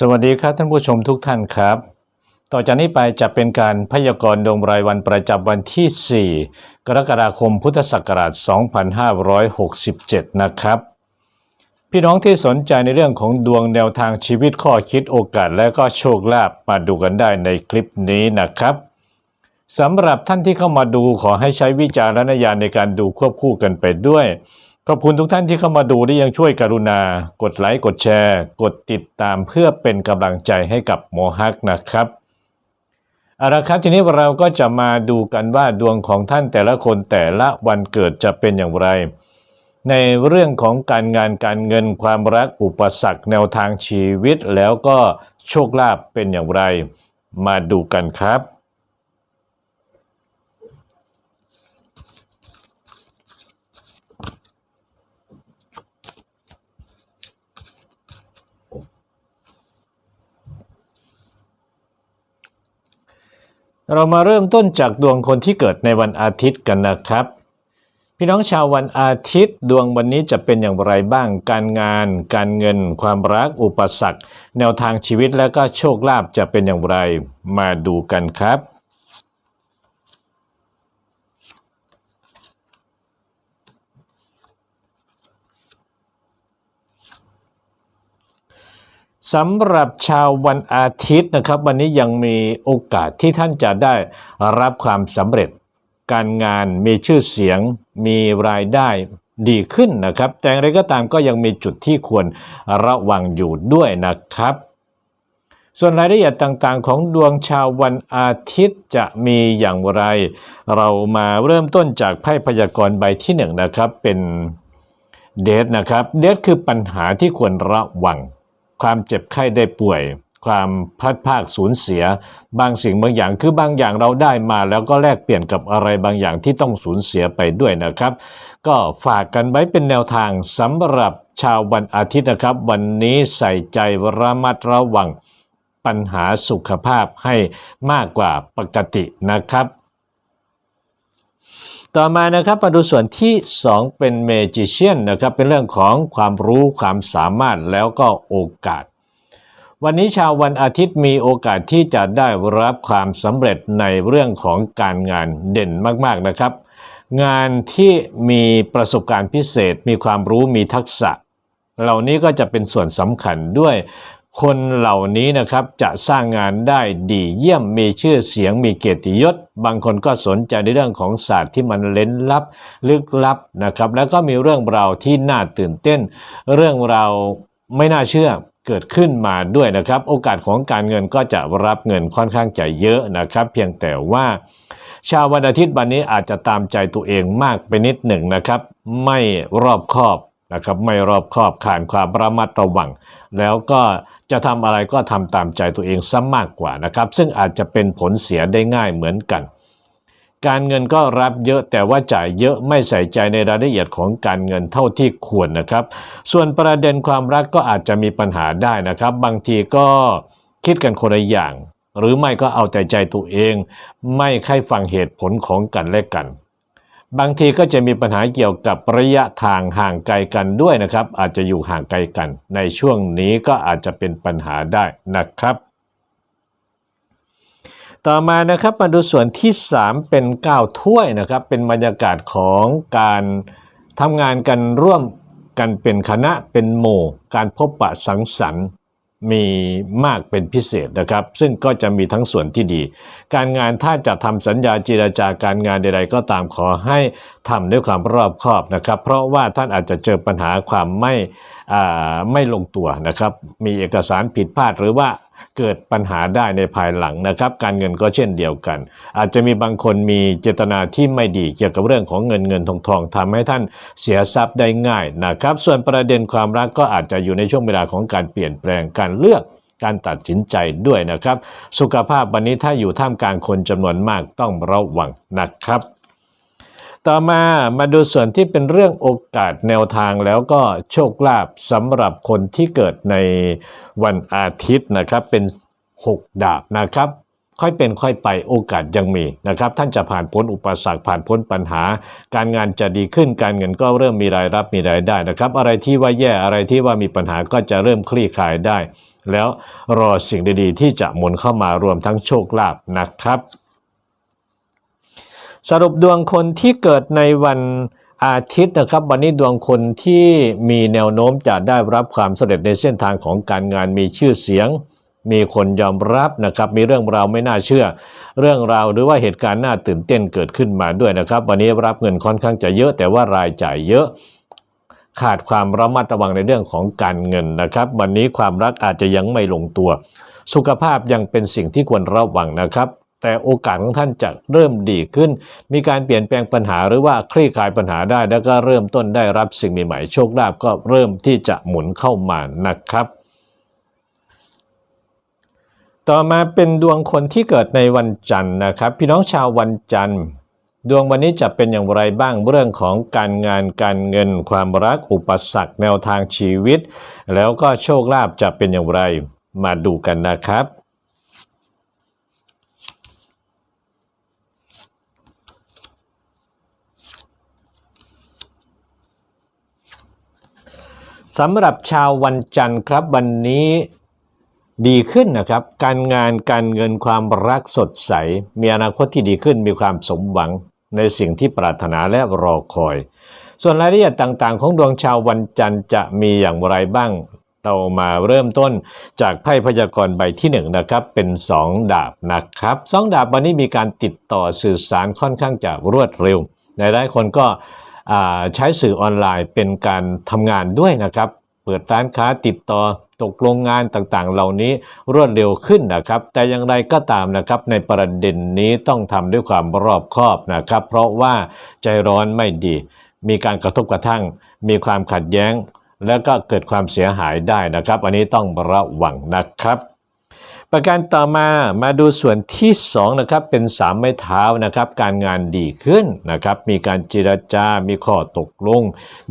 สวัสดีครับท่านผู้ชมทุกท่านครับ ต่อจากนี้ไปจะเป็นการพยากรณ์ดวงรายวันประจำวันที่ 4 กรกฎาคมพุทธศักราช 2567 นะครับ พี่น้องที่สนใจในเรื่องของดวงแนวทางชีวิตข้อคิดโอกาสและก็โชคลาภมาดูกันได้ในคลิปนี้นะครับสำหรับท่านที่เข้ามาดูขอให้ใช้วิจารณญาณในการดูควบคู่กันไปด้วย ขอบคุณทุกท่านที่เข้ามาดูที่ยังช่วยกรุณา กดไลค์ กดแชร์ กดติดตามเพื่อเป็นกำลังใจให้กับโมฮักนะครับเอาละครับทีนี้เราก็จะมาดูกันว่าดวงของท่านแต่ละคนแต่ละวันเกิดจะเป็นอย่างไร ในเรื่องของการงานการเงินความรักอุปสรรคแนวทางชีวิตแล้วก็โชคลาภเป็นอย่างไร มาดูกันครับ เรามาเริ่มต้นจากดวงคนที่เกิดในวันอาทิตย์กันนะครับ พี่น้องชาววันอาทิตย์ ดวงวันนี้จะเป็นอย่างไรบ้าง การงาน การเงิน ความรัก อุปสรรค แนวทางชีวิตและก็โชคลาภจะเป็นอย่างไร มาดูกันครับ สำหรับชาววันอาทิตย์นะครับ วันนี้ยังมีโอกาสที่ท่านจะได้รับความสำเร็จ การงานมีชื่อเสียงมีรายได้ดีขึ้นนะครับ แต่อย่างไรก็ตามก็ยังมีจุดที่ควรระวังอยู่ด้วยนะครับ ส่วนรายละเอียดต่างๆ ของดวงชาววันอาทิตย์จะมีอย่างไร เรามาเริ่มต้นจากไพ่พยากรณ์ใบที่หนึ่งนะครับเป็นเดทนะครับเดทคือปัญหาที่ควรระวัง ความเจ็บไข้ได้ป่วย ความพลัดพรากสูญเสีย บางสิ่งบางอย่างคือบางอย่างเราได้มา แล้วก็แลกเปลี่ยนกับอะไรบางอย่างที่ต้องสูญเสียไปด้วยนะครับ ก็ฝากกันไว้เป็นแนวทางสำหรับชาววันอาทิตย์นะครับ วันนี้ใส่ใจระมัดระวังปัญหาสุขภาพให้มากกว่าปกตินะครับ ต่อมานะครับมาดูส่วนที่ 2 เป็นเมจิเชียนนะครับเป็นเรื่องของความรู้ความสามารถแล้วก็โอกาส วันนี้ชาววันอาทิตย์มีโอกาสที่จะได้รับความสำเร็จในเรื่องของการงานเด่นมากๆนะครับ งานที่มีประสบการณ์พิเศษ มีความรู้มีทักษะ เหล่านี้ก็จะเป็นส่วนสำคัญด้วย คนเหล่านี้นะครับจะสร้างงานได้ดีเยี่ยมมีชื่อเสียงมีเกียรติยศ บางคนก็สนใจในเรื่องของศาสตร์ที่มันเล้นลับลึกลับนะครับ แล้วก็มีเรื่องราวที่น่าตื่นเต้น เรื่องราวไม่น่าเชื่อเกิดขึ้นมาด้วยนะครับ โอกาสของการเงินก็จะรับเงินค่อนข้างจะเยอะนะครับ เพียงแต่ว่า ชาววันอาทิตย์วันนี้อาจจะตามใจตัวเองมากไปนิดหนึ่งนะครับ ไม่รอบคอบ นะครับไม่รอบคอบขาดความระมัดระวัง แล้วก็จะทำอะไรก็ทำตามใจตัวเองซะมากกว่านะครับ ซึ่งอาจจะเป็นผลเสียได้ง่ายเหมือนกัน การเงินก็รับเยอะแต่ว่าจ่ายเยอะไม่ใส่ใจในรายละเอียดของการเงินเท่าที่ควรนะครับ ส่วนประเด็นความรักก็อาจจะมีปัญหาได้นะครับ บางทีก็คิดกันคนละอย่าง หรือไม่ก็เอาแต่ใจตัวเอง ไม่ใครฟังเหตุผลของกันและกัน บางทีก็จะมีปัญหาเกี่ยวกับระยะทางห่างไกลกันด้วยนะครับ อาจจะอยู่ห่างไกลกัน ในช่วงนี้ก็อาจจะเป็นปัญหาได้นะครับ ต่อมานะครับมาดูส่วนที่ 3 เป็น9ถ้วยนะครับ เป็นบรรยากาศของการทำงานกันร่วมกันเป็นคณะเป็นหมู่ การพบปะสังสรรค์ มีมากเป็นพิเศษนะครับ ซึ่งก็จะมีทั้งส่วนที่ดี การงานถ้าจะทำสัญญาเจรจาการงานใด ๆ ก็ตามขอให้ทำด้วยความรอบคอบนะครับ เพราะว่าท่านอาจจะเจอปัญหาความไม่อ่าไม่ลงตัวนะครับ มีเอกสารผิดพลาดหรือว่า เกิดปัญหาได้ในภายหลังนะครับ การเงินก็เช่นเดียวกัน อาจจะมีบางคนมีเจตนาที่ไม่ดีเกี่ยวกับเรื่องของเงินเงินทองทองทำให้ท่านเสียทรัพย์ได้ง่ายนะครับ ส่วนประเด็นความรักก็อาจจะอยู่ในช่วงเวลาของการเปลี่ยนแปลงการเลือกการตัดสินใจด้วยนะครับ สุขภาพวันนี้ถ้าอยู่ท่ามกลางคนจำนวนมากต้องระวังนะครับ ต่อมามาดูส่วนที่เป็นเรื่องโอกาสแนวทางแล้วก็โชคลาภสำหรับคนที่เกิดในวันอาทิตย์นะครับเป็น 6 ดาบนะครับค่อยเป็นค่อยไปโอกาสยังมีนะครับ ท่านจะผ่านพ้นอุปสรรคผ่านพ้นปัญหา การงานจะดีขึ้นการเงินก็เริ่มมีรายรับมีรายได้นะครับ อะไรที่ว่าแย่อะไรที่ว่ามีปัญหาก็จะเริ่มคลี่คลายได้ แล้วรอสิ่งดีๆ ที่จะหมุนเข้ามารวมทั้งโชคลาภนะครับ สรุปดวงคนที่เกิดในวันอาทิตย์นะครับ วันนี้ดวงคนที่มีแนวโน้มจะได้รับความสำเร็จในเส้นทางของการงานมีชื่อเสียง มีคนยอมรับนะครับ มีเรื่องราวไม่น่าเชื่อ เรื่องราวหรือว่าเหตุการณ์น่าตื่นเต้นเกิดขึ้นมาด้วยนะครับ วันนี้รับเงินค่อนข้างจะเยอะ แต่ว่ารายจ่ายเยอะขาดความระมัดระวังในเรื่องของการเงินนะครับ วันนี้ความรักอาจจะยังไม่ลงตัว สุขภาพยังเป็นสิ่งที่ควรระวังนะครับ แต่โอกาสของท่านจะเริ่มดีขึ้น มีการเปลี่ยนแปลงปัญหาหรือว่าคลี่คลายปัญหาได้ แล้วก็เริ่มต้นได้รับสิ่งใหม่ๆโชคลาภก็เริ่มที่จะหมุนเข้ามานะครับต่อมาเป็นดวงคนที่เกิดในวันจันทร์นะครับ พี่น้องชาววันจันทร์ ดวงวันนี้จะเป็นอย่างไรบ้างเรื่องของการงานการเงิน ความรักอุปสรรคแนวทางชีวิต แล้วก็โชคลาภจะเป็นอย่างไรมาดูกันนะครับ สำหรับชาววันจันทร์ครับวันนี้ดีขึ้นนะครับ การงานการเงินความรักสดใส มีอนาคตที่ดีขึ้นมีความสมหวังในสิ่งที่ปรารถนาและรอคอย ส่วนรายละเอียดต่างๆ ของดวงชาววันจันทร์จะมีอย่างไรบ้าง เรามาเริ่มต้นจากไพ่พยากรณ์ใบที่1นงนะครับเป็น 2 ดาบนะครับสองดาบวันนี้มีการติดต่อสื่อสารค่อนข้างจะรวดเร็วหลายๆคนก็ ใช้สื่อออนไลน์เป็นการทำงานด้วยนะครับ เปิดร้านค้าติดต่อตกลงงานต่างๆ เหล่านี้รวดเร็วขึ้นนะครับ แต่อย่างไรก็ตามนะครับ ในประเด็นนี้ต้องทำด้วยความรอบคอบนะครับ เพราะว่าใจร้อนไม่ดี มีการกระทบกระทั่ง มีความขัดแย้ง แล้วก็เกิดความเสียหายได้นะครับ อันนี้ต้องระวังนะครับ ประการต่อมามาดูส่วนที่2นะครับเป็น 3 ไม้เท้านะครับการงานดีขึ้นนะครับมีการเจรจา มีข้อตกลง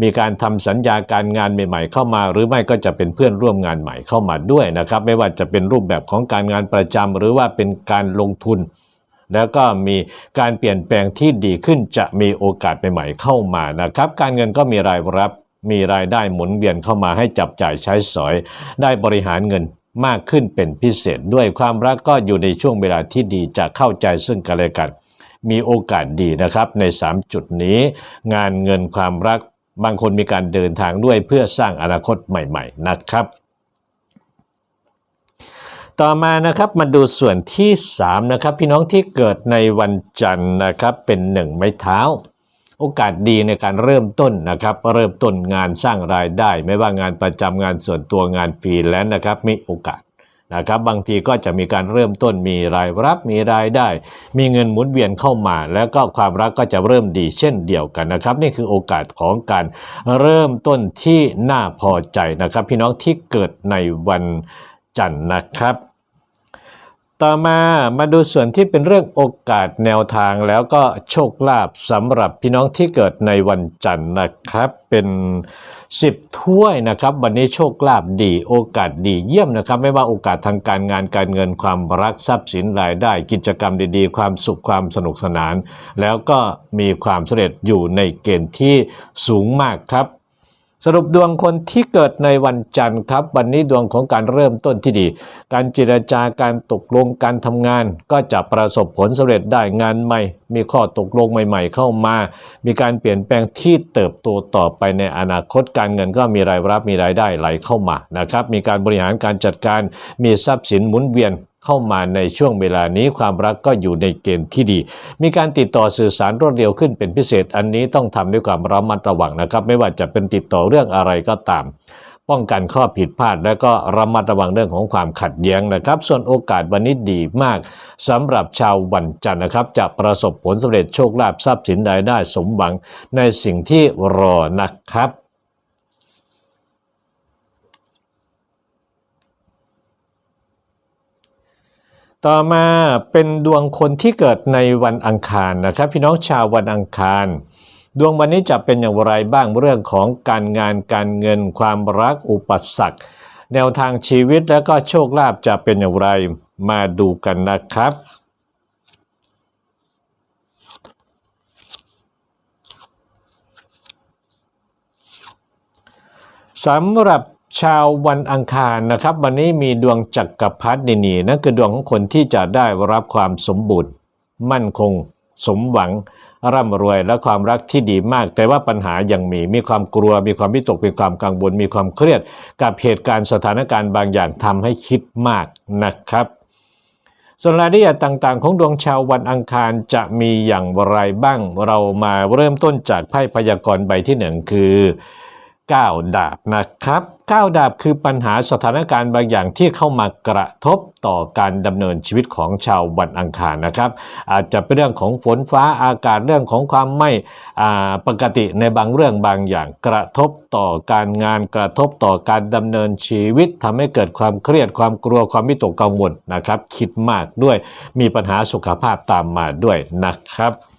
มีการทำสัญญาการงานใหม่ ๆ เข้ามา หรือไม่ก็จะเป็นเพื่อนร่วมงานใหม่เข้ามาด้วยนะครับไม่ว่าจะเป็นรูปแบบของการงานประจำหรือว่าเป็นการลงทุนแล้วก็มีการเปลี่ยนแปลงที่ดีขึ้นจะมีโอกาสใหม่ๆเข้ามานะครับ การเงินก็มีรายรับมีรายได้หมุนเวียนเข้ามาให้จับจ่ายใช้สอย ได้บริหารเงิน มากขึ้นเป็นพิเศษด้วยความรักก็อยู่ในช่วงเวลาที่ดีจะเข้าใจซึ่งกันและกัน มีโอกาสดีนะครับใน 3 จุดนี้ งานเงินความรักบางคนมีการเดินทางด้วยเพื่อสร้างอนาคตใหม่ ๆ นะครับต่อมานะครับมาดูส่วนที่3นะครับพี่น้องที่เกิดในวันจันทร์นะครับเป็นหนึ่งไม้เท้า โอกาสดีในการเริ่มต้นนะครับเริ่มต้นงานสร้างรายได้ ไม่ว่างานประจำงานส่วนตัวงานฟรีแลนซ์นะครับมีโอกาสนะครับบางทีก็จะมีการเริ่มต้นมีรายรับมีรายได้ มีเงินหมุนเวียนเข้ามา แล้วก็ความรักก็จะเริ่มดีเช่นเดียวกันนะครับ นี่คือโอกาสของการเริ่มต้นที่น่าพอใจนะครับ พี่น้องที่เกิดในวันจันทร์นะครับ ต่อมามาดูส่วนที่เป็นเรื่องโอกาสแนวทางแล้วก็โชคลาภสำหรับพี่น้องที่เกิดในวันจันทร์นะครับ เป็น 10 ถ้วยนะครับ วันนี้โชคลาภดี โอกาสดีเยี่ยมนะครับ ไม่ว่าโอกาสทางการงานการเงินความรักทรัพย์สินรายได้ กิจกรรมดีๆ ความสุขความสนุกสนาน แล้วก็มีความสำเร็จอยู่ในเกณฑ์ที่สูงมากครับ สรุปดวงคนที่เกิดในวันจันทร์ครับ วันนี้ดวงของการเริ่มต้นที่ดี การเจรจาการตกลงการทำงาน ก็จะประสบผลสำเร็จได้งานใหม่ มีข้อตกลงใหม่ ๆ เข้ามา มีการเปลี่ยนแปลงที่เติบโตต่อไปในอนาคตการเงินก็มีรายรับมีรายได้ไหลเข้ามานะครับมีการบริหารการจัดการมีทรัพย์สินหมุนเวียน เข้ามาในช่วงเวลานี้ความรักก็อยู่ในเกณฑ์ที่ดี มีการติดต่อสื่อสารรวดเร็วขึ้นเป็นพิเศษ อันนี้ต้องทำด้วยความระมัดระวังนะครับ ไม่ว่าจะเป็นติดต่อเรื่องอะไรก็ตาม ป้องกันข้อผิดพลาด และก็ระมัดระวังเรื่องของความขัดแย้งนะครับ ส่วนโอกาสวันนี้ดีมากสำหรับชาววันจันทร์นะครับ จะประสบผลสำเร็จโชคลาภทรัพย์สินรายได้สมหวังในสิ่งที่รอนะครับ ต่อมาเป็นดวงคนที่เกิดในวันอังคารนะครับ พี่น้องชาววันอังคาร ดวงวันนี้จะเป็นอย่างไรบ้างเรื่องของการงานการเงินความรักอุปสรรคแนวทางชีวิตและก็โชคลาภจะเป็นอย่างไรมาดูกันนะครับสำหรับ ชาววันอังคารนะครับ วันนี้มีดวงจักรพรรดินีนั่นคือดวงของคนที่จะได้รับความสมบูรณ์ มั่นคง สมหวัง ร่ำรวยและความรักที่ดีมาก แต่ว่าปัญหายังมี มีความกลัว มีความวิตกมีความกังวล มีความเครียด กับเหตุการณ์สถานการณ์บางอย่างทำให้คิดมากนะครับส่วนรายละเอียดต่างๆ ของดวงชาววันอังคารจะมีอย่างไรบ้าง เรามาเริ่มต้นจากไพ่พยากรณ์ใบที่หนึ่งคือ 9 ดาบนะครับ 9 ดาบคือปัญหาสถานการณ์บางอย่างที่เข้ามากระทบต่อการดำเนินชีวิตของชาววันอังคารนะครับ อาจจะเป็นเรื่องของฝนฟ้าอากาศเรื่องของความไม่ปกติในบางเรื่องบางอย่างกระทบต่อการงานกระทบต่อการดำเนินชีวิตทำให้เกิดความเครียดความกลัวความวิตกกังวลนะครับ คิดมากด้วยมีปัญหาสุขภาพตามมาด้วยนะครับ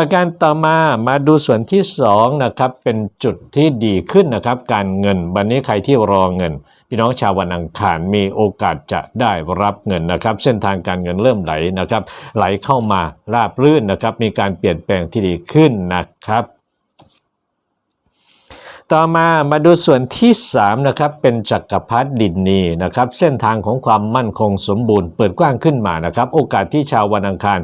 ประการต่อมามาดูส่วนที่2นะครับเป็นจุดที่ดีขึ้นนะครับ การเงินวันนี้ใครที่รอเงิน พี่น้องชาววันอังคารมีโอกาสจะได้รับเงินนะครับ เส้นทางการเงินเริ่มไหลนะครับ ไหลเข้ามาราบรื่นนะครับ มีการเปลี่ยนแปลงที่ดีขึ้นนะครับ ต่อมามาดูส่วนที่3นะครับเป็นจักรพรรดิดินีนะครับเส้นทางของความมั่นคงสมบูรณ์เปิดกว้างขึ้นมานะครับ โอกาสที่ชาววันอังคาร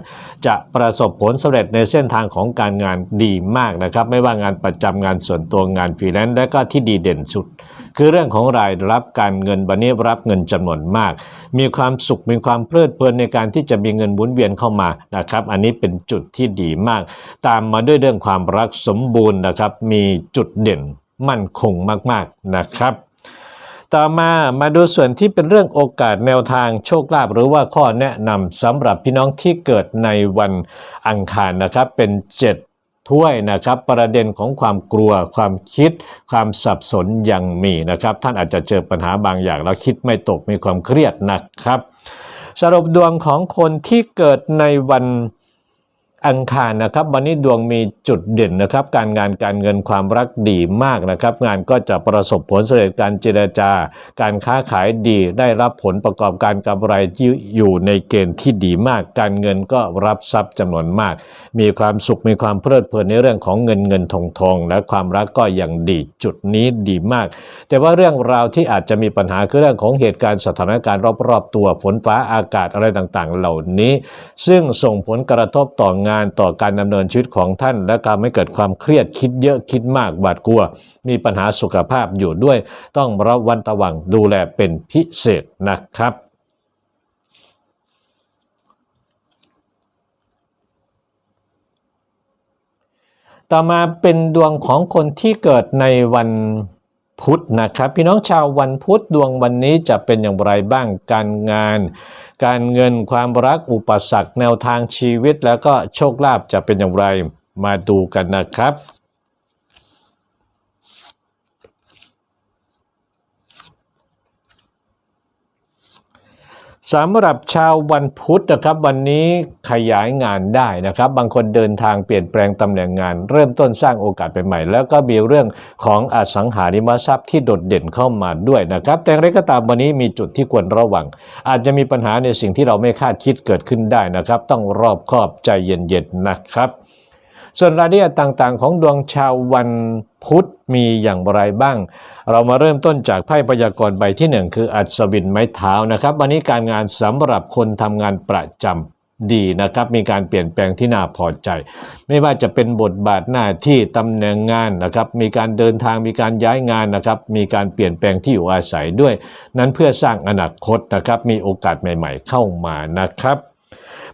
จะประสบผลสำเร็จในเส้นทางของการงานดีมากนะครับ ไม่ว่างานประจำงานส่วนตัวงานฟรีแลนซ์และก็ที่ดีเด่นสุด คือเรื่องของรายรับการเงินวันนี้รับเงินจำนวนมาก มีความสุขมีความเพลิดเพลินในการที่จะมีเงินหมุนเวียนเข้ามานะครับ อันนี้เป็นจุดที่ดีมาก ตามมาด้วยเรื่องความรักสมบูรณ์นะครับ มีจุดเด่นมั่นคงมากๆนะครับต่อมามาดูส่วนที่เป็นเรื่องโอกาสแนวทางโชคลาภหรือว่าข้อแนะนำสำหรับพี่น้องที่เกิดในวันอังคารนะครับ เป็น 7 ถ้วยนะครับ ประเด็นของความกลัวความคิด ความสับสนยังมีนะครับ ท่านอาจจะเจอปัญหาบางอย่างแล้วคิดไม่ตกมีความเครียดนะครับ สรุปดวงของคนที่เกิดในวัน อังคารนะครับวันนี้ดวงมีจุดเด่นนะครับ การงานการเงินความรักดีมากนะครับ งานก็จะประสบผลสำเร็จการเจรจา การค้าขายดีได้รับผลประกอบการกำไรที่อยู่ในเกณฑ์ที่ดีมาก การเงินก็รับทรัพย์จำนวนมาก มีความสุขมีความเพลิดเพลินในเรื่องของเงินเงินทองทองและความรักก็อยังดีจุดนี้ดีมาก แต่ว่าเรื่องราวที่อาจจะมีปัญหาคือเรื่องของเหตุการณ์สถานการณ์รอบๆ ตัวฝนฟ้าอากาศอะไรต่างๆ เหล่านี้ ซึ่งส่งผลกระทบต่องานต่อการดำเนินชีวิตของท่าน และการไม่เกิดความเครียดคิดเยอะคิดมากบาดกลัว มีปัญหาสุขภาพอยู่ด้วย ต้องระวัดระวังดูแลเป็นพิเศษนะครับต่อมาเป็นดวงของคนที่เกิดในวัน พุธนะครับ พี่น้องชาววันพุธดวงวันนี้จะเป็นอย่างไรบ้างการงาน การเงินความรักอุปสรรคแนวทางชีวิต แล้วก็โชคลาภจะเป็นอย่างไรมาดูกันนะครับ สำหรับชาววันพุธนะครับวันนี้ขยายงานได้นะครับ บางคนเดินทางเปลี่ยนแปลงตำแหน่งงาน เริ่มต้นสร้างโอกาสใหม่ๆแล้วก็มีเรื่องของอสังหาริมทรัพย์ที่โดดเด่นเข้ามาด้วยนะครับ แต่อย่างไรก็ตามวันนี้มีจุดที่ควรระวัง อาจจะมีปัญหาในสิ่งที่เราไม่คาดคิดเกิดขึ้นได้นะครับ ต้องรอบคอบใจเย็นๆนะครับ ส่วนรายละเอียดต่างๆ ของดวงชาววันพุธมีอย่างไรบ้าง เรามาเริ่มต้นจากไพ่พยากรณ์ใบที่หนึ่งคืออัศวินไม้เท้านะครับ วันนี้การงานสำหรับคนทำงานประจำดีนะครับมีการเปลี่ยนแปลงที่น่าพอใจ ไม่ว่าจะเป็นบทบาทหน้าที่ตำแหน่งงานนะครับ มีการเดินทางมีการย้ายงานนะครับ มีการเปลี่ยนแปลงที่อยู่อาศัยด้วย นั้นเพื่อสร้างอนาคตนะครับ มีโอกาสใหม่ ๆ เข้ามานะครับ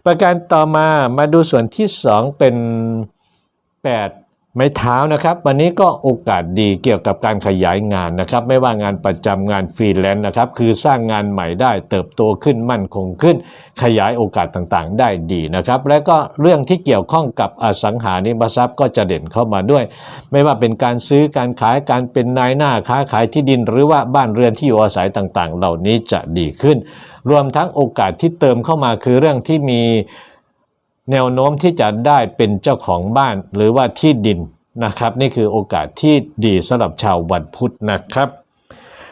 ประการต่อมามาดูส่วนที่ 2 เป็น 8 ไม้เท้านะครับ วันนี้ก็โอกาสดีเกี่ยวกับการขยายงานนะครับ ไม่ว่างานประจำงานฟรีแลนซ์นะครับ คือสร้างงานใหม่ได้เติบโตขึ้นมั่นคงขึ้น ขยายโอกาสต่างๆ ได้ดีนะครับ และก็เรื่องที่เกี่ยวข้องกับอสังหาริมทรัพย์ก็จะเด่นเข้ามาด้วย ไม่ว่าเป็นการซื้อการขายการเป็นนายหน้าค้าขายที่ดิน หรือว่าบ้านเรือนที่อยู่อาศัยต่างๆ เหล่านี้จะดีขึ้น รวมทั้งโอกาสที่เติมเข้ามาคือเรื่องที่มี แนวโน้มที่จะได้เป็นเจ้าของบ้านหรือว่าที่ดินนะครับ นี่คือโอกาสที่ดีสำหรับชาววันพุธนะครับ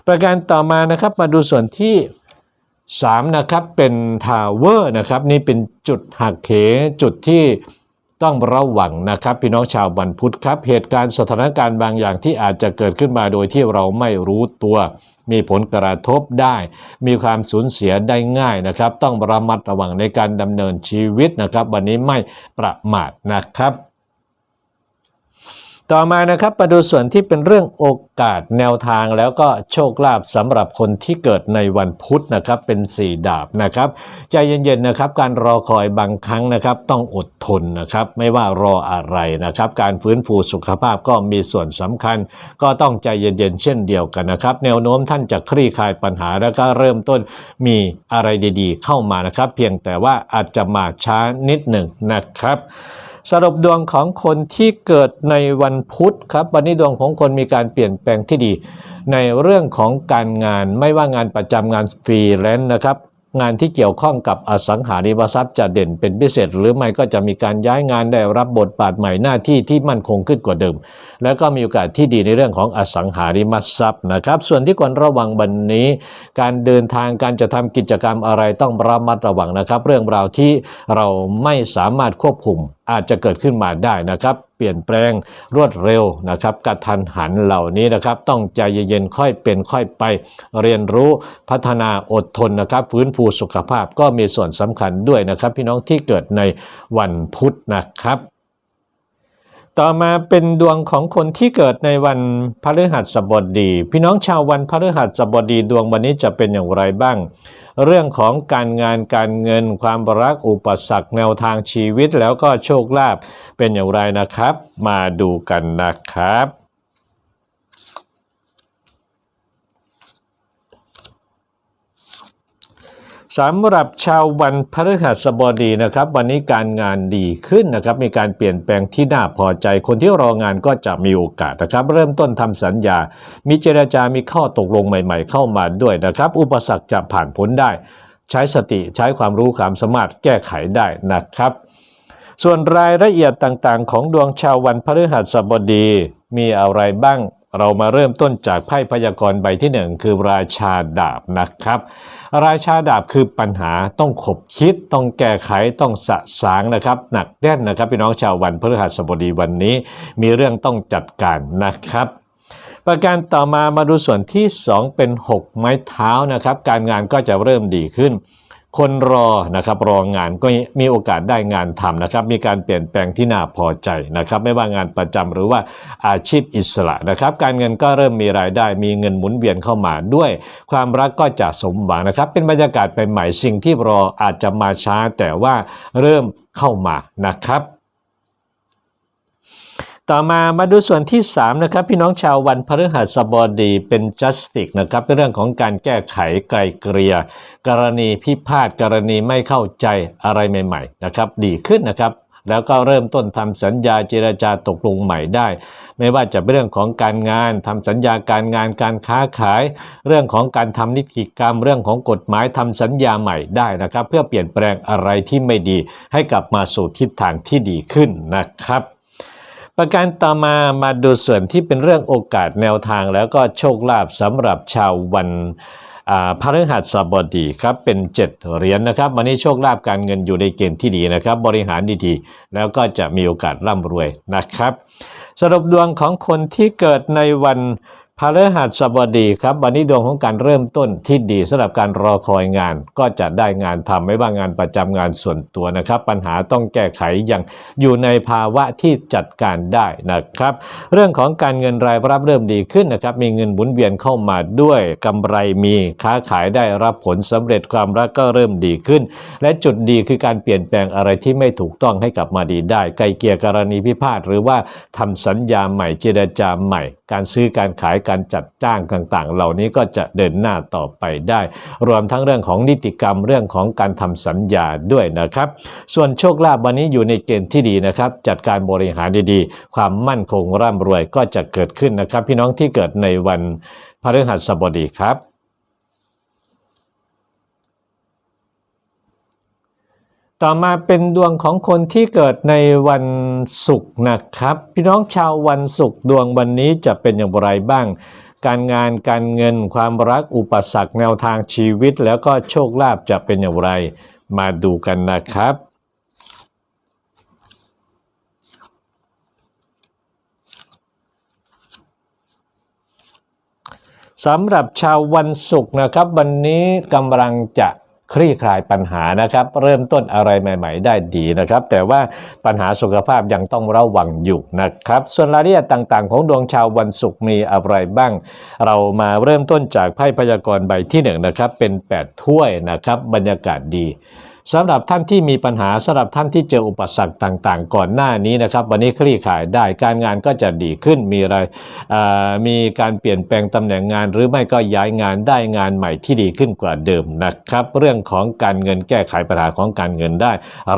ประการต่อมานะครับมาดูส่วนที่ 3 นะครับเป็นทาวเวอร์นะครับนี่เป็นจุดหักเหจุดที่ต้องระวังนะครับ พี่น้องชาววันพุธครับ เหตุการณ์สถานการณ์บางอย่างที่อาจจะเกิดขึ้นมาโดยที่เราไม่รู้ตัว มีผลกระทบได้ มีความสูญเสียได้ง่ายนะครับ ต้องระมัดระวังในการดำเนินชีวิตนะครับ วันนี้ไม่ประมาทนะครับ ต่อมานะครับมาดูส่วนที่เป็นเรื่องโอกาสแนวทางแล้วก็โชคลาภสำหรับคนที่เกิดในวันพุธนะครับเป็นสีดาบนะครับใจเย็นๆนะครับการรอคอยบางครั้งนะครับต้องอดทนนะครับไม่ว่ารออะไรนะครับการฟื้นฟูสุขภาพก็มีส่วนสำคัญ ก็ต้องใจเย็นๆเช่นเดียวกันนะครับแนวโน้มท่านจะคลี่คลายปัญหาแล้วก็เริ่มต้นมีอะไรดีๆ เข้ามานะครับ เพียงแต่ว่าอาจจะมาช้านิดหนึ่งนะครับ สรุปดวงของคนที่เกิดในวันพุธครับ วันนี้ดวงของคนมีการเปลี่ยนแปลงที่ดี ในเรื่องของการงานไม่ว่างานประจำงานฟรีแลนซ์นะครับ งานที่เกี่ยวข้องกับอสังหาริมทรัพย์จะเด่นเป็นพิเศษ หรือไม่ก็จะมีการย้ายงานได้รับบทบาทใหม่หน้าที่ที่มั่นคงขึ้นกว่าเดิม แล้วก็มีโอกาสที่ดีในเรื่องของอสังหาริมทรัพย์นะครับ ส่วนที่ควรระวังวันนี้ การเดินทางการจะทำกิจกรรมอะไรต้องระมัดระวังนะครับ เรื่องราวที่เราไม่สามารถควบคุม อาจจะเกิดขึ้นมาได้นะครับ เปลี่ยนแปลงรวดเร็วนะครับกระทันหันเหล่านี้นะครับ ต้องใจเย็นๆค่อยเป็นค่อยไป เรียนรู้พัฒนาอดทนนะครับ ฟื้นฟูสุขภาพก็มีส่วนสำคัญด้วยนะครับ พี่น้องที่เกิดในวันพุธนะครับ ต่อมาเป็นดวงของคนที่เกิดในวันพฤหัสบดี พี่น้องชาววันพฤหัสบดีดวงวันนี้จะเป็นอย่างไรบ้าง เรื่องของการงานการเงิน ความรักอุปสรรคแนวทางชีวิตแล้วก็โชคลาภเป็นอย่างไรนะครับ มาดูกันนะครับ สำหรับชาววันพฤหัสบดีนะครับ วันนี้การงานดีขึ้นนะครับ มีการเปลี่ยนแปลงที่น่าพอใจ คนที่รองานก็จะมีโอกาสนะครับ เริ่มต้นทำสัญญา มีเจรจามีข้อตกลงใหม่ ๆ เข้ามาด้วยนะครับ อุปสรรคจะผ่านพ้นได้ ใช้สติใช้ความรู้ความสามารถแก้ไขได้นะครับ ส่วนรายละเอียดต่างๆ ของดวงชาววันพฤหัสบดีมีอะไรบ้าง เรามาเริ่มต้นจากไพ่พยากรณ์ใบที่หนึ่งคือราชาดาบนะครับ ราชาดาบคือปัญหาต้องขบคิดต้องแก้ไขต้องสะสางนะครับ หนักแน่นนะครับพี่น้องชาววันพฤหัสบดีวันนี้ มีเรื่องต้องจัดการนะครับประการต่อมามาดูส่วนที่ 2 เป็น 6 ไม้เท้านะครับ การงานก็จะเริ่มดีขึ้น คนรอนะครับรองานก็มีโอกาสได้งานทำนะครับ มีการเปลี่ยนแปลงที่น่าพอใจนะครับ ไม่ว่างานประจำหรือว่าอาชีพอิสระนะครับ การเงินก็เริ่มมีรายได้ มีเงินหมุนเวียนเข้ามาด้วย ความรักก็จะสมหวังนะครับ เป็นบรรยากาศใหม่ๆสิ่งที่รออาจจะมาช้าแต่ว่าเริ่มเข้ามานะครับ ต่อมามาดูส่วนที่ 3 นะครับ พี่น้องชาววันพฤหัสบดีเป็น justice นะครับเป็นเรื่องของการแก้ไขไกลเกลี่ยกรณีพิพาทกรณีไม่เข้าใจอะไรใหม่ๆนะครับดีขึ้นนะครับแล้วก็เริ่มต้นทำสัญญาเจรจาตกลงใหม่ได้ ไม่ว่าจะเป็นเรื่องของการงานทำสัญญาการงานการค้าขาย เรื่องของการทำนิติกรรม เรื่องของกฎหมายทำสัญญาใหม่ได้นะครับ เพื่อเปลี่ยนแปลงอะไรที่ไม่ดีให้กลับมาสู่ทิศทางที่ดีขึ้นนะครับ ประการต่อมามาดูส่วนที่เป็นเรื่องโอกาสแนวทางแล้วก็โชคลาภสำหรับชาววันพฤหัสบดีครับเป็น 7 เหรียญนะครับวันนี้โชคลาภการเงินอยู่ในเกณฑ์ที่ดีนะครับ บริหารดีๆแล้วก็จะมีโอกาสร่ำรวยนะครับ สรุปดวงของคนที่เกิดในวัน พฤหัสบดีครับ วันนี้ดวงของการเริ่มต้นที่ดีสำหรับการรอคอยงาน ก็จะได้งานทำไม่ว่างานประจำงานส่วนตัวนะครับ ปัญหาต้องแก้ไขอย่างอยู่ในภาวะที่จัดการได้นะครับ เรื่องของการเงินรายรับเริ่มดีขึ้นนะครับ มีเงินหมุนเวียนเข้ามาด้วยกำไรมีค้าขายได้รับผลสำเร็จความรักก็เริ่มดีขึ้น และจุดดีคือการเปลี่ยนแปลงอะไรที่ไม่ถูกต้องให้กลับมาดีได้ ไกลเกลี่ยกรณีพิพาทหรือว่าทำสัญญาใหม่เจรจาใหม่ การซื้อการขายการจัดจ้างต่างๆ เหล่านี้ก็จะเดินหน้าต่อไปได้ รวมทั้งเรื่องของนิติกรรมเรื่องของการทำสัญญาด้วยนะครับ ส่วนโชคลาภวันนี้อยู่ในเกณฑ์ที่ดีนะครับ จัดการบริหารดีๆ ความมั่นคงร่ำรวยก็จะเกิดขึ้นนะครับ พี่น้องที่เกิดในวันพฤหัสบดีครับ ต่อมาเป็นดวงของคนที่เกิดในวันศุกร์นะครับ พี่น้องชาววันศุกร์ดวงวันนี้จะเป็นอย่างไรบ้าง การงานการเงินความรักอุปสรรคแนวทางชีวิต แล้วก็โชคลาภจะเป็นอย่างไร มาดูกันนะครับสำหรับชาววันศุกร์นะครับ วันนี้กำลังจะ คลี่คลายปัญหานะครับ เริ่มต้นอะไรใหม่ ๆ ได้ดีนะครับ แต่ว่าปัญหาสุขภาพยังต้องระวังอยู่นะครับ ส่วนรายละเอียดต่างๆ ของดวงชาววันศุกร์มีอะไรบ้าง เรามาเริ่มต้นจากไพ่พยากรณ์ใบที่หนึ่งนะครับเป็น 8 ถ้วยนะครับบรรยากาศดี สำหรับท่านที่มีปัญหาสำหรับท่านที่เจออุปสรรคต่างๆ ก่อนหน้านี้นะครับ วันนี้คลี่คลายได้การงานก็จะดีขึ้นมีอะไรมีการเปลี่ยนแปลงตำแหน่งงาน หรือไม่ก็ย้ายงานได้งานใหม่ที่ดีขึ้นกว่าเดิมนะครับ เรื่องของการเงินแก้ไขปัญหาของการเงินได้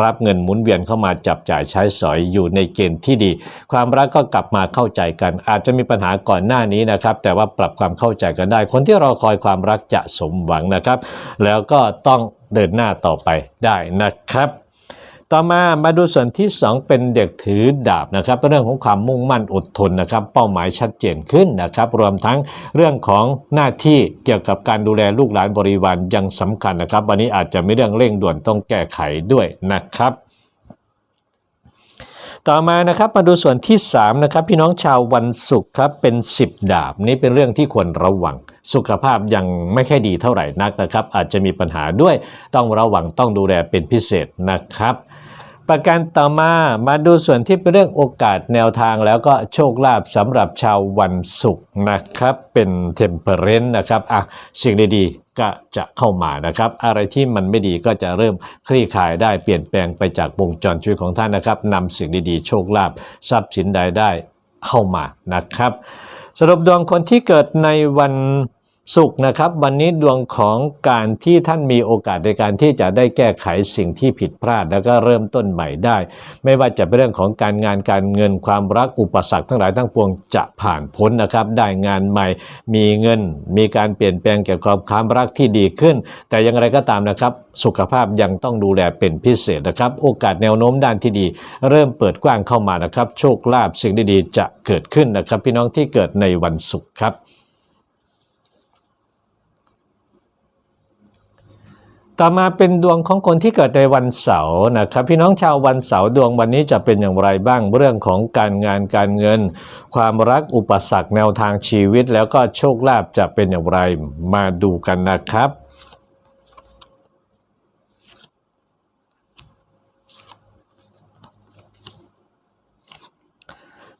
รับเงินหมุนเวียนเข้ามาจับจ่ายใช้สอยอยู่ในเกณฑ์ที่ดี ความรักก็กลับมาเข้าใจกัน อาจจะมีปัญหาก่อนหน้านี้นะครับ แต่ว่าปรับความเข้าใจกันได้ คนที่รอคอยความรักจะสมหวังนะครับ แล้วก็ต้อง เดินหน้าต่อไปได้นะครับ ต่อมามาดูส่วนที่ 2 เป็นเด็กถือดาบนะครับ เรื่องของความมุ่งมั่นอดทนนะครับ เป้าหมายชัดเจนขึ้นนะครับ รวมทั้งเรื่องของหน้าที่เกี่ยวกับการดูแลลูกหลานบริวารยังสำคัญนะครับ วันนี้อาจจะไม่เรื่องเร่งด่วนต้องแก้ไขด้วยนะครับ ต่อมานะครับมาดูส่วนที่3นะครับพี่น้องชาววันศุกร์ครับเป็น 10 ดาบนี่เป็นเรื่องที่ควรระวัง สุขภาพยังไม่ค่อยดีเท่าไหร่นักนะครับ อาจจะมีปัญหาด้วยต้องระวังต้องดูแลเป็นพิเศษนะครับ ประการต่อมามาดูส่วนที่เป็นเรื่องโอกาสแนวทางแล้วก็โชคลาภสำหรับชาววันศุกร์นะครับเป็นเทมเพเรนต์นะครับอะสิ่งดีๆ ก็จะเข้ามานะครับ อะไรที่มันไม่ดีก็จะเริ่มคลี่คลายได้เปลี่ยนแปลงไปจากวงจรชีวิตของท่านนะครับนำสิ่งดีๆ โชคลาภทรัพย์สินใดได้เข้ามานะครับ สรุปดวงคนที่เกิดในวัน ศุกร์นะครับวันนี้ดวงของการที่ท่านมีโอกาสในการที่จะได้แก้ไขสิ่งที่ผิดพลาด แล้วก็เริ่มต้นใหม่ได้ ไม่ว่าจะเป็นเรื่องของการงานการเงินความรักอุปสรรคทั้งหลายทั้งปวงจะผ่านพ้นนะครับ ได้งานใหม่ มีเงิน มีการเปลี่ยนแปลงเกี่ยวกับความรักที่ดีขึ้น แต่อย่างไรก็ตามนะครับ สุขภาพยังต้องดูแลเป็นพิเศษนะครับ โอกาสแนวโน้มด้านที่ดี เริ่มเปิดกว้างเข้ามานะครับ โชคลาภสิ่งดีๆจะเกิดขึ้นนะครับ พี่น้องที่เกิดในวันศุกร์ครับ ต่อมาเป็นดวงของคนที่เกิดในวันเสาร์นะครับพี่น้องชาววันเสาร์ดวงวันนี้จะเป็นอย่างไรบ้างเรื่องของการงานการเงิน ความรักอุปสรรคแนวทางชีวิต แล้วก็โชคลาภจะเป็นอย่างไรมาดูกันนะครับ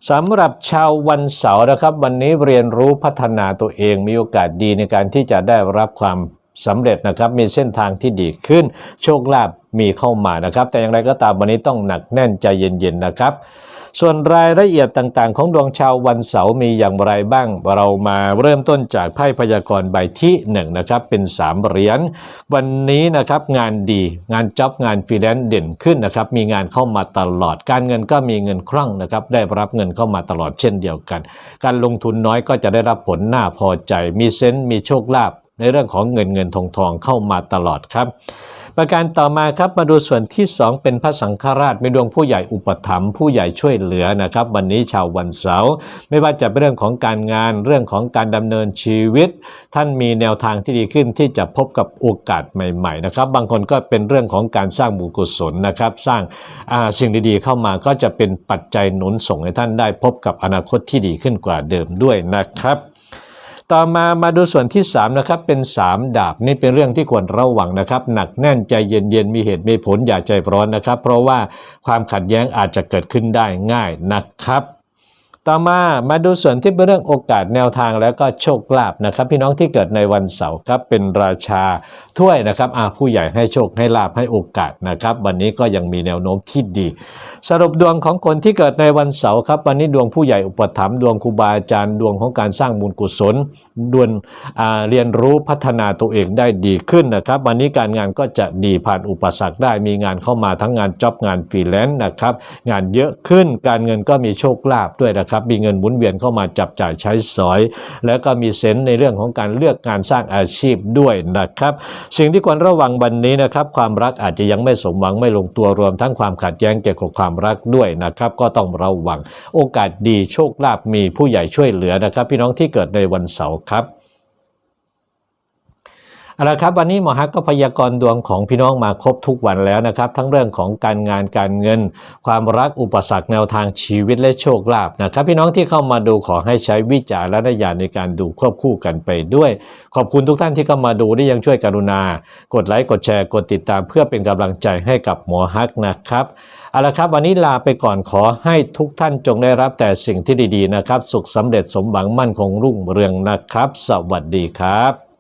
สำหรับชาววันเสาร์นะครับ วันนี้เรียนรู้พัฒนาตัวเองมีโอกาสดีในการที่จะได้รับความ สำเร็จนะครับมีเส้นทางที่ดีขึ้น โชคลาภมีเข้ามานะครับ แต่อย่างไรก็ตามวันนี้ต้องหนักแน่นใจเย็นๆนะครับ ส่วนรายละเอียดต่างๆ ของดวงชาววันเสาร์มีอย่างไรบ้าง เรามาเริ่มต้นจากไพ่พยากรณ์ใบที่1นงนะครับเป็น 3 เหรียญวันนี้นะครับงานดีงานจ็อบงานฟรีแลนซ์เด่นขึ้นนะครับมีงานเข้ามาตลอด การเงินก็มีเงินคล่องนะครับได้รับเงินเข้ามาตลอดเช่นเดียวกัน การลงทุนน้อยก็จะได้รับผลน่าพอใจ มีเซนต์มีโชคลาภ ในเรื่องของเงินเงินทองทองเข้ามาตลอดครับ ประการต่อมาครับมาดูส่วนที่ 2 เป็นพระสังฆราชมีดวงผู้ใหญ่อุปถัมภ์ผู้ใหญ่ช่วยเหลือนะครับ วันนี้ชาววันเสาร์ไม่ว่าจะเป็นเรื่องของการงานเรื่องของการดำเนินชีวิต ท่านมีแนวทางที่ดีขึ้นที่จะพบกับโอกาสใหม่ๆนะครับบางคนก็เป็นเรื่องของการสร้างบุญกุศลนะครับสร้างาสิ่งดีๆ เข้ามาก็จะเป็นปัจจัยหนุนส่งให้ท่านได้พบกับอนาคตที่ดีขึ้นกว่าเดิมด้วยนะครับ ต่อมามาดูส่วนที่3นะครับเป็น 3 ดาบนี่เป็นเรื่องที่ควรระวังนะครับ หนักแน่นใจเย็นๆมีเหตุมีผลอย่าใจร้อนนะครับ เพราะว่าความขัดแย้งอาจจะเกิดขึ้นได้ง่ายนะครับ ต่อมามาดูส่วนที่เป็นเรื่องโอกาสแนวทางแล้วก็โชคลาภนะครับ พี่น้องที่เกิดในวันเสาร์ครับเป็นราชาถ้วยนะครับอาผู้ใหญ่ให้โชคให้ลาภให้โอกาสนะครับ วันนี้ก็ยังมีแนวโน้มที่ดี สรุปดวงของคนที่เกิดในวันเสาร์ครับ วันนี้ดวงผู้ใหญ่อุปถัมภ์ดวงครูบาอาจารย์ดวงของการสร้างบุญกุศลดวงเรียนรู้พัฒนาตัวเองได้ดีขึ้นนะครับ วันนี้การงานก็จะดีผ่านอุปสรรคได้มีงานเข้ามาทั้งงานจ็อบงานฟรีแลนซ์นะครับงานเยอะขึ้นการเงินก็มีโชคลาภด้วยนะครับนะครับมีเงินหมุนเวียนเข้ามาจับจ่ายใช้สอย แล้วก็มีเซนส์ในเรื่องของการเลือกงานสร้างอาชีพด้วยนะครับสิ่งที่ควรระวังวันนี้นะครับความรักอาจจะยังไม่สมหวังไม่ลงตัวรวมทั้งความขัดแย้งเกี่ยวกับความรักด้วยนะครับก็ต้องระวัง โอกาสดีโชคลาภมีผู้ใหญ่ช่วยเหลือนะครับ พี่น้องที่เกิดในวันเสาร์ครับ เอาละครับวันนี้หมอฮักก็พยากรณ์ดวงของพี่น้องมาครบทุกวันแล้วนะครับ ทั้งเรื่องของการงานการเงิน ความรักอุปสรรคแนวทางชีวิตและโชคลาภนะครับ พี่น้องที่เข้ามาดูขอให้ใช้วิจารณญาณในการดูควบคู่กันไปด้วย ขอบคุณทุกท่านที่เข้ามาดูที่ยังช่วยกรุณา กดไลค์กดแชร์กดติดตามเพื่อเป็นกำลังใจให้กับหมอฮักนะครับเอาละครับวันนี้ลาไปก่อนขอให้ทุกท่านจงได้รับแต่สิ่งที่ดีๆนะครับ สุขสำเร็จสมหวังมั่นคงรุ่งเรืองนะครับ สวัสดีครับ